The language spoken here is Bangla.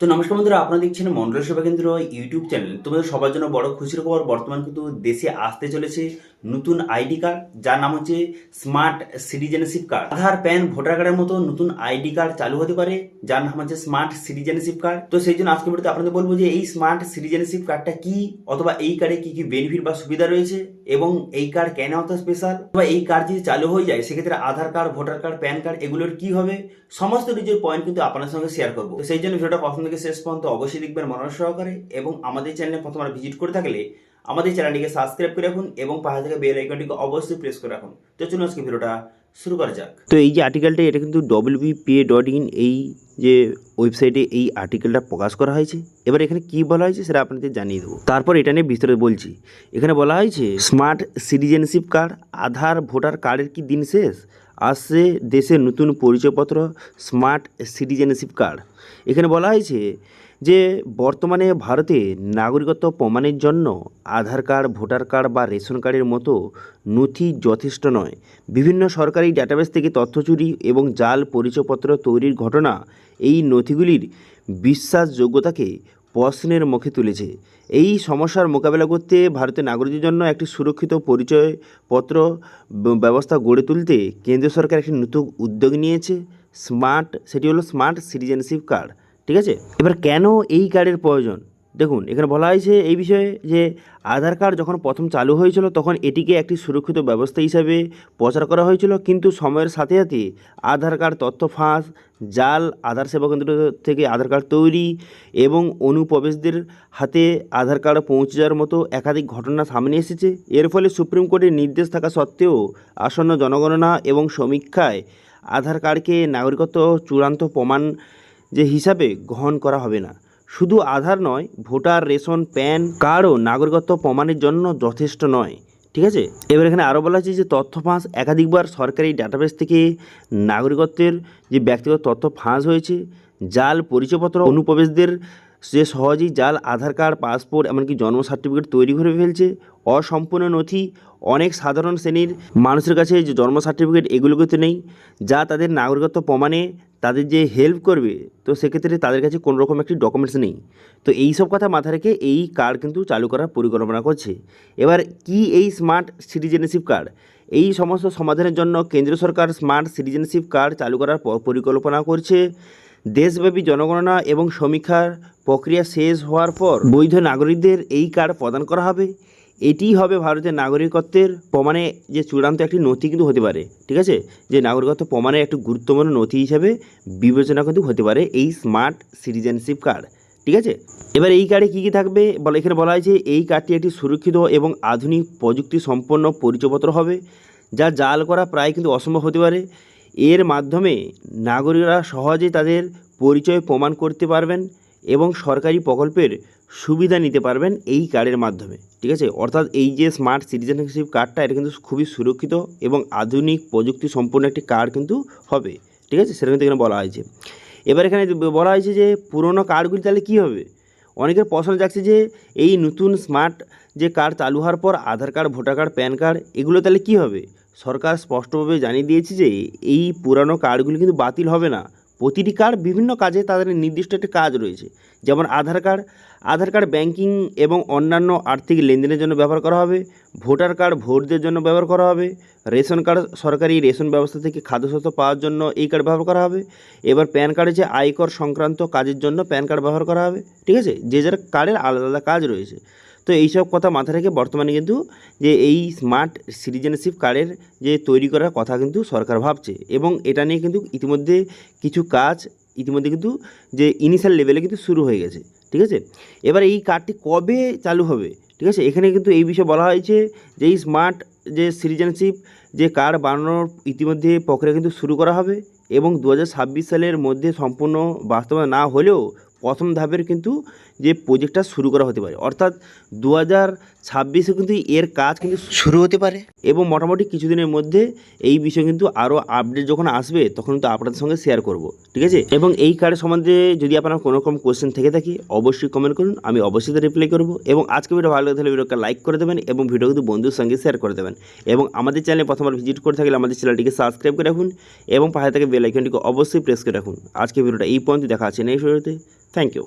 তো নমস্কার বন্ধুরা, আপনারা দেখছেন মন্ডল সেবা কেন্দ্র ইউটিউব চ্যানেল। তোমাদের সবার জন্য বড় খুশির খবর, বর্তমান কিন্তু দেশে আসতে চলেছে নতুন আইডি কার্ড, যার নাম হচ্ছে smart citizenship card Aadhaar, PAN, voter কার্ডের মতো নতুন আইডি কার্ড চালু হতে পারে, যার নাম হচ্ছে স্মার্ট সিটিজেনশিপ কার্ড তো সেই জন্য আজকে ভিডিওতে আপনাদের বলব যে এই স্মার্ট সিটিজেনশিপ কার্ডটা কি, অথবা এই কার্ডে কি কি বেনিফিট বা সুবিধা রয়েছে, এবং এই কার্ড কেন অত স্পেশাল বা এই কার্ড যদি চালু হয়ে যায়, সেক্ষেত্রে Aadhaar card, voter card, PAN card, এগুলোর কি হবে? সমস্ত নিজের পয়েন্ট কিন্তু আপনার সঙ্গে শেয়ার করব। সেই জন্য ভিডিওটা প্রথম থেকে শেষ পর্যন্ত অবশ্যই দেখবেন মনোযোগ সহকারে এবং আমাদের চ্যানেলে প্রথমবার ভিজিট করে থাকলে আমাদের চ্যানেলটিকে সাবস্ক্রাইব করে রাখুন এবং পাশে থেকে বেল আইকনটিকে অবশ্যই প্রেস করে রাখুন। তো চলুন আজকে ভিডিওটা শুরু করা যাক। তো এই যে আর্টিকেলটা এটা কিন্তু ডব্লিউবিপিএ ডট ইন এই যে ওয়েবসাইটে এই আর্টিকেলটা প্রকাশ করা হয়েছে। এবার এখানে কি বলা হয়েছে সেটা আপনাদের জানিয়ে দেবো। তারপর এটা নিয়ে বিস্তারিত বলছি। এখানে বলা হয়েছে smart citizenship card Aadhaar voter কার্ডের কি দিন শেষ? আসছে দেশের নতুন পরিচয়পত্র স্মার্ট সিটিজেনশিপ কার্ড এখানে বলা হয়েছে যে বর্তমানে ভারতে নাগরিকত্ব প্রমাণের জন্য আধার কার্ড, ভোটার কার্ড বা রেশন কার্ডের মতো নথি যথেষ্ট নয়। বিভিন্ন সরকারি ডেটাবেস থেকে তথ্য চুরি এবং জাল পরিচয়পত্র তৈরির ঘটনা এই নথিগুলির বিশ্বাসযোগ্যতাকে প্রশ্নের মুখে তুলেছে। এই সমস্যার মোকাবেলা করতে ভারতের নাগরিকদের জন্য একটি সুরক্ষিত পরিচয়পত্র ব্যবস্থা গড়ে তুলতে কেন্দ্র সরকার একটি নতুন উদ্যোগ নিয়েছে। স্মার্ট, সেটি হলো স্মার্ট সিটিজেনশিপ কার্ড। ঠিক আছে? এবার কেন এই কার্ডের প্রয়োজন? দেখুন, এখানে বলা হয়েছে এই বিষয়ে যে আধার কার্ড যখন প্রথম চালু হয়েছিল, তখন এটিকে একটি সুরক্ষিত ব্যবস্থা হিসাবে প্রচার করা হয়েছিল। কিন্তু সময়ের সাথে সাথে আধার কার্ড তথ্য ফাঁস, জাল, আধার সেবা কেন্দ্র থেকে আধার কার্ড তৈরি এবং অনুপ্রবেশদের হাতে আধার কার্ড পৌঁছে যাওয়ার মতো একাধিক ঘটনা সামনে এসেছে। এর ফলে সুপ্রিম কোর্টের নির্দেশ থাকা সত্ত্বেও আসন্ন জনগণনা এবং সমীক্ষায় আধার কার্ডকে নাগরিকত্ব চূড়ান্ত প্রমাণ যে হিসাবে গ্রহণ করা হবে না। শুধু আধার নয়, ভোটার রেশন, প্যান কার্ডও নাগরিকত্ব প্রমাণের জন্য যথেষ্ট নয়। ঠিক আছে? এবার এখানে আরও বলা হয়েছে যে তথ্য ফাঁস একাধিকবার সরকারি ডাটাবেস থেকে নাগরিকত্বের যে ব্যক্তিগত তথ্য ফাঁস হয়েছে, জাল পরিচয়পত্র, অনুপ্রবেশদের যে সহজেই জাল, আধার কার্ড, পাসপোর্ট, এমনকি জন্ম সার্টিফিকেট তৈরি করে ফেলছে, অসম্পূর্ণ নথি, অনেক সাধারণ শ্রেণির মানুষের কাছে যে জন্ম সার্টিফিকেট এগুলো কিন্তু নেই, যা তাদের নাগরিকত্ব প্রমাণে তাদের যে হেল্প করবে, তো সেক্ষেত্রে তাদের কাছে কোনো রকম একটি ডকুমেন্টস নেই। তো এই সব কথা মাথায় রেখে এই কার্ড কিন্তু চালু করার পরিকল্পনা করছে। এবার কি এই স্মার্ট সিটিজেনশিপ কার্ড এই সমস্ত সমাধানের জন্য কেন্দ্র সরকার স্মার্ট সিটিজেনশিপ কার্ড চালু করার পরিকল্পনা করছে। দেশব্যাপী জনগণনা এবং সমীক্ষার প্রক্রিয়া শেষ হওয়ার পর বৈধ নাগরিকদের এই কার্ড প্রদান করা হবে। এটিই হবে ভারতের নাগরিকত্বের প্রমাণে যে চূড়ান্ত একটি নথি কিন্তু হতে পারে, ঠিক আছে? যে নাগরিকত্ব প্রমাণের একটি গুরুত্বপূর্ণ নথি হিসাবে বিবেচনা কিন্তু হতে পারে এই স্মার্ট সিটিজেনশিপ কার্ড, ঠিক আছে? এবার এই কার্ডে কী কী থাকবে? বলে এখানে বলা হয়েছে, এই কার্ডটি একটি সুরক্ষিত এবং আধুনিক প্রযুক্তি সম্পন্ন পরিচয়পত্র হবে, যা জাল করা প্রায় কিন্তু অসম্ভব হতে পারে। এর মাধ্যমে নাগরিকরা সহজে তাদের পরিচয় প্রমাণ করতে পারবেন এবং সরকারি প্রকল্পের সুবিধা নিতে পারবেন এই কার্ডের মাধ্যমে, ঠিক আছে? অর্থাৎ এই যে স্মার্ট সিটিজেনশিপ কার্ডটা এটা কিন্তু খুবই সুরক্ষিত এবং আধুনিক প্রযুক্তি সম্পন্ন একটি কার্ড কিন্তু হবে, ঠিক আছে? সেটা কিন্তু এখানে বলা হয়েছে। এবার এখানে বলা হয়েছে যে পুরোনো কার্ডগুলি তাহলে কী হবে? অনেকের প্রশ্ন যাচ্ছে যে এই নতুন স্মার্ট যে কার্ড চালু হওয়ার পর Aadhaar card voter card PAN card এগুলো তাহলে কী হবে? সরকার স্পষ্টভাবে জানিয়ে দিয়েছে যে এই পুরানো কার্ডগুলি কিন্তু বাতিল হবে না। প্রতিটি কার্ড বিভিন্ন কাজে তাদের নির্দিষ্ট একটি কাজ রয়েছে। যেমন Aadhaar card Aadhaar card banking এবং অন্যান্য আর্থিক লেনদেনের জন্য ব্যবহার করা হবে, ভোটার কার্ড ভোটদের জন্য ব্যবহার করা হবে, রেশন কার্ড সরকারি রেশন ব্যবস্থা থেকে খাদ্যশস্য পাওয়ার জন্য এই কার্ড ব্যবহার করা হবে। এবার প্যান কার্ডে যে আয়কর সংক্রান্ত কাজের জন্য প্যান কার্ড ব্যবহার করা হবে। ঠিক আছে? যে যার কার্ডের আলাদা আলাদা কাজ রয়েছে। তো এইসব কথা মাথায় রেখে বর্তমানে কিন্তু যে এই স্মার্ট সিটিজেনশিপ কার্ডের যে তৈরি করার কথা কিন্তু সরকার ভাবছে এবং এটা নিয়ে কিন্তু ইতিমধ্যে কিছু কাজ ইতিমধ্যে কিন্তু যে ইনিশিয়াল লেভেলে কিন্তু শুরু হয়ে গেছে, ঠিক আছে? এবার এই কার্ডটি কবে চালু হবে, ঠিক আছে? এখানে কিন্তু এই বিষয়ে বলা হয়েছে যে এই স্মার্ট যে সিটিজেনশিপ যে কার্ড বানানোর ইতিমধ্যে প্রক্রিয়া কিন্তু শুরু করা হবে এবং দু হাজার ছাব্বিশ সালের মধ্যে সম্পূর্ণ বাস্তবায়ন না হলেও প্রথম ধাপের কিন্তু যে প্রজেক্টটা শুরু করা হতে পারে। অর্থাৎ দু হাজার ছাব্বিশে কিন্তু এর কাজ কিন্তু শুরু হতে পারে। এবং মোটামুটি কিছুদিনের মধ্যে এই বিষয়ে কিন্তু আরও আপডেট যখন আসবে তখন কিন্তু আপনাদের সঙ্গে শেয়ার করব ঠিক আছে? এবং এই কার্ডের সম্বন্ধে যদি আপনার কোনো রকম কোয়েশ্চেন থেকে থাকে অবশ্যই কমেন্ট করুন আমি অবশ্যই তো রিপ্লাই করব। এবং আজকে ভিডিও ভালো লাগে তাহলে ভিডিওকে লাইক করে দেবেন এবং ভিডিও কিন্তু বন্ধুর সঙ্গে শেয়ার করে দেবেন। এবং আমাদের চ্যানেলে প্রথমবার ভিজিট করে থাকলে আমাদের চ্যানেলটিকে সাবস্ক্রাইব করে রাখুন এবং পাশে থেকে বেল আইকনটিকে অবশ্যই প্রেস করে রাখুন। আজকে ভিডিওটা এই পর্যন্ত দেখা আছে নেক্সট ভিডিওতে থ্যাংক ইউ